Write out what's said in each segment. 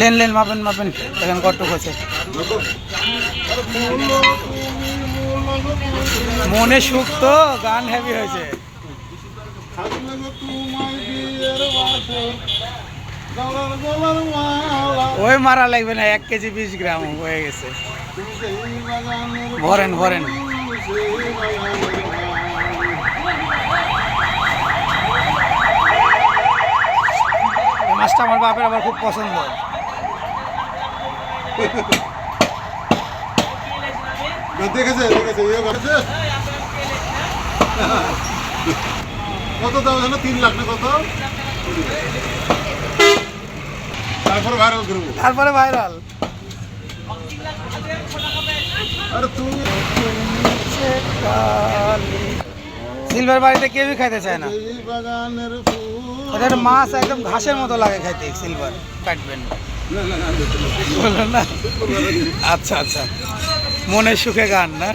Lane lane, মাপেন মাপেন। দেখেন কটুক আছে মনে সুখ তো, গান হেভি হয়েছে। ওই মারা লাগবে না, এক কেজি বিশ গ্রাম হয়ে গেছে। ভরেন ভরেন। মাছটা আমার বাপের আবার খুব পছন্দ দেখেছে দেখেছে ইয়ে করেছে। কত দাম জানো তিন লাখ না কত? তারপরে ভাইরাল করব তারপরে ভাইরাল আরে তুমি সিলভার বাড়িতে কেউই খাইতে চায় না। একটা মাছ একদম ঘাসের মতো লাগে খাইতে সিলভার। কাটবেন না, আচ্ছা আচ্ছা। মনের সুখে গান না?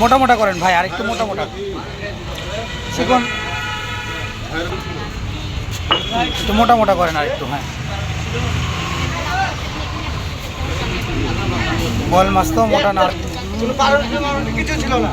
মোটা মোটা করেন ভাই আর একটু মোটা মোটা। চিকন একটু মোটা মোটা করেন আর একটু হ্যাঁ। বল মাছ তো মোটা না। কিছু ছিল না।